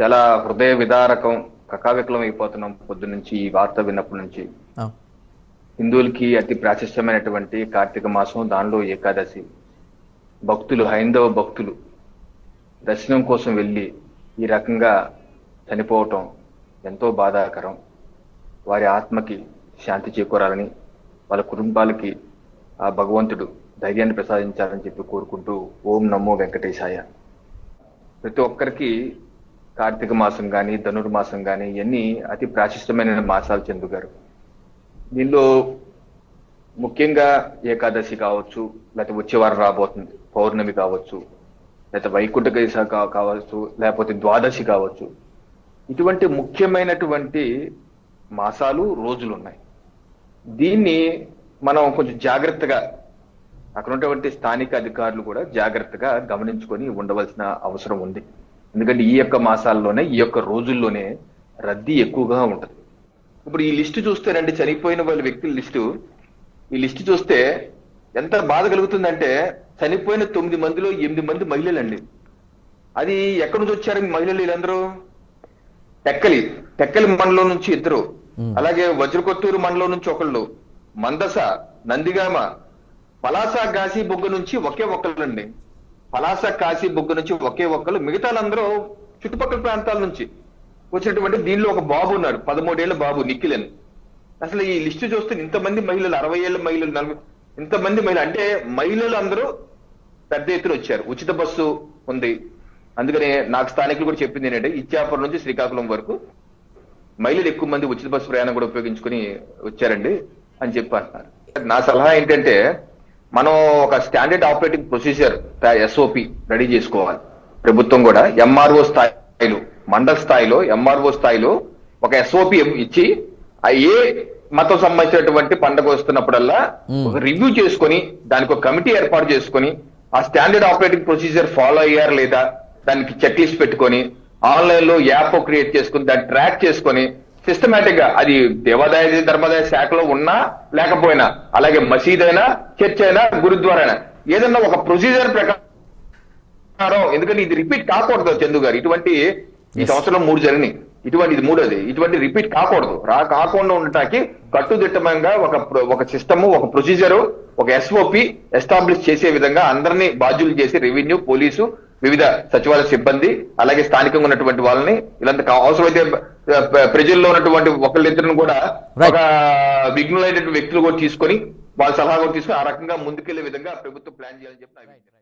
చాలా హృదయ విదారకం కకావికలం అయిపోతున్నాం పొద్దు నుంచి ఈ వార్త విన్నప్పటి నుంచి. హిందువులకి అతి ప్రాశస్త్యమైనటువంటి కార్తీక మాసం దానిలో ఏకాదశి. భక్తులు హైందవ భక్తులు దర్శనం కోసం వెళ్ళి ఈ రకంగా చనిపోవటం ఎంతో బాధాకరం. వారి ఆత్మకి శాంతి చేకూరాలని వాళ్ళ కుటుంబాలకి ఆ భగవంతుడు ధైర్యాన్ని ప్రసాదించాలని చెప్పి కోరుకుంటూ ఓం నమో వెంకటేశాయ. ప్రతి ఒక్కరికి కార్తీక మాసం కానీ ధనుర్మాసం కానీ ఇవన్నీ అతి ప్రాశిష్టమైన మాసాలు చెందుగారు. దీనిలో ముఖ్యంగా ఏకాదశి కావచ్చు లేకపోతే వచ్చే వారం రాబోతుంది పౌర్ణమి కావచ్చు లేకపోతే వైకుంఠ గైస కావచ్చు లేకపోతే ద్వాదశి కావచ్చు. ఇటువంటి ముఖ్యమైనటువంటి మాసాలు రోజులు ఉన్నాయి దీన్ని మనం కొంచెం జాగ్రత్తగా అక్కడ ఉన్నటువంటి స్థానిక అధికారులు కూడా జాగ్రత్తగా గమనించుకొని ఉండవలసిన అవసరం ఉంది. ఎందుకంటే ఈ యొక్క మాసాల్లోనే ఈ యొక్క రోజుల్లోనే రద్దీ ఎక్కువగా ఉంటది. ఇప్పుడు ఈ లిస్టు చూస్తేనండి చనిపోయిన వాళ్ళ వ్యక్తుల లిస్టు. ఈ లిస్టు చూస్తే ఎంత బాధ కలుగుతుందంటే చనిపోయిన తొమ్మిది మందిలో ఎనిమిది మంది మహిళలండి. అది ఎక్కడి నుంచి వచ్చారు మహిళలు వీళ్ళందరూ? టెక్కలి. టెక్కలి మండలం నుంచి ఇద్దరు. అలాగే వజ్రకొత్తూరు మండలం నుంచి ఒకళ్ళు. మందస నందిగామ పలాస కాశీ బొగ్గ నుంచి ఒకే ఒక్కళ్ళండి. పలాస కాశీ బొగ్గ నుంచి ఒకే ఒక్కళ్ళు మిగతాలందరూ చుట్టుపక్కల ప్రాంతాల నుంచి. వచ్చినటువంటి దీనిలో ఒక బాబు ఉన్నాడు పదమూడేళ్ళ బాబు నిఖిలన్. అసలు ఈ లిస్టు చూస్తే ఇంతమంది మహిళలు అరవై ఏళ్ళ మహిళలు నలభై ఇంతమంది మహిళలు అంటే మహిళలు అందరూ పెద్ద ఎత్తున వచ్చారు. ఉచిత బస్సు ఉంది. అందుకనే నాకు స్థానికులు కూడా చెప్పింది ఏంటంటే ఇచ్చాపురం నుంచి శ్రీకాకుళం వరకు మహిళలు ఎక్కువ మంది ఉచిత బస్సు ప్రయాణం కూడా ఉపయోగించుకుని వచ్చారండి అని చెప్పి అంటున్నారు. నా సలహా ఏంటంటే మనం ఒక standard operating procedure SOP ready చేసుకోవాలి. ప్రభుత్వం కూడా ఎంఆర్ఓ స్థాయిలో మండల స్థాయిలో ఎంఆర్ఓ స్థాయిలో ఒక ఎస్ఓపి ఇచ్చి ఏ మతం సంబంధించినటువంటి పండగ వస్తున్నప్పుడల్లా రివ్యూ చేసుకొని దానికి ఒక కమిటీ ఏర్పాటు చేసుకొని ఆ స్టాండర్డ్ ఆపరేటింగ్ ప్రొసీజర్ ఫాలో అయ్యారా లేదా దానికి చెక్ లిస్ట్ పెట్టుకొని ఆన్లైన్లో యాప్ క్రియేట్ చేసుకుని దాన్ని ట్రాక్ చేసుకొని సిస్టమేటిక్గా అది దేవాదాయ ధర్మాదాయ శాఖలో ఉన్నా లేకపోయినా అలాగే మసీద్ అయినా చర్చ్ అయినా గురుద్వారా అయినా ఏదన్నా ఒక ప్రొసీజర్ ప్రకారం ఎందుకంటే ఇది రిపీట్ కాకూడదు చందు గారు ఇటువంటి ఈ సంవత్సరం మూడు జరిగినాయి. ఇటువంటి ఇది మూడోది ఇటువంటి రిపీట్ కాకూడదు. రా కాకుండా ఉండటానికి కట్టుదిట్టంగా ఒక ఒక సిస్టమ్ ఒక ప్రొసీజర్ ఒక ఎస్ఓపి ఎస్టాబ్లిష్ చేసే విధంగా అందరినీ బాధ్యులు చేసి రెవెన్యూ పోలీసు వివిధ సచివాలయ సిబ్బంది అలాగే స్థానికంగా ఉన్నటువంటి వాళ్ళని ఇలాంటి అవసరమైతే ప్రజల్లో ఉన్నటువంటి ఒకళ్ళిద్దరిని కూడా. ఒక విఘ్నులైనటువంటి వ్యక్తులు కూడా తీసుకొని వాళ్ళ సలహా కూడా తీసుకొని ఆ రకంగా ముందుకెళ్ళే విధంగా ప్రభుత్వం ప్లాన్ చేయాలని చెప్పి.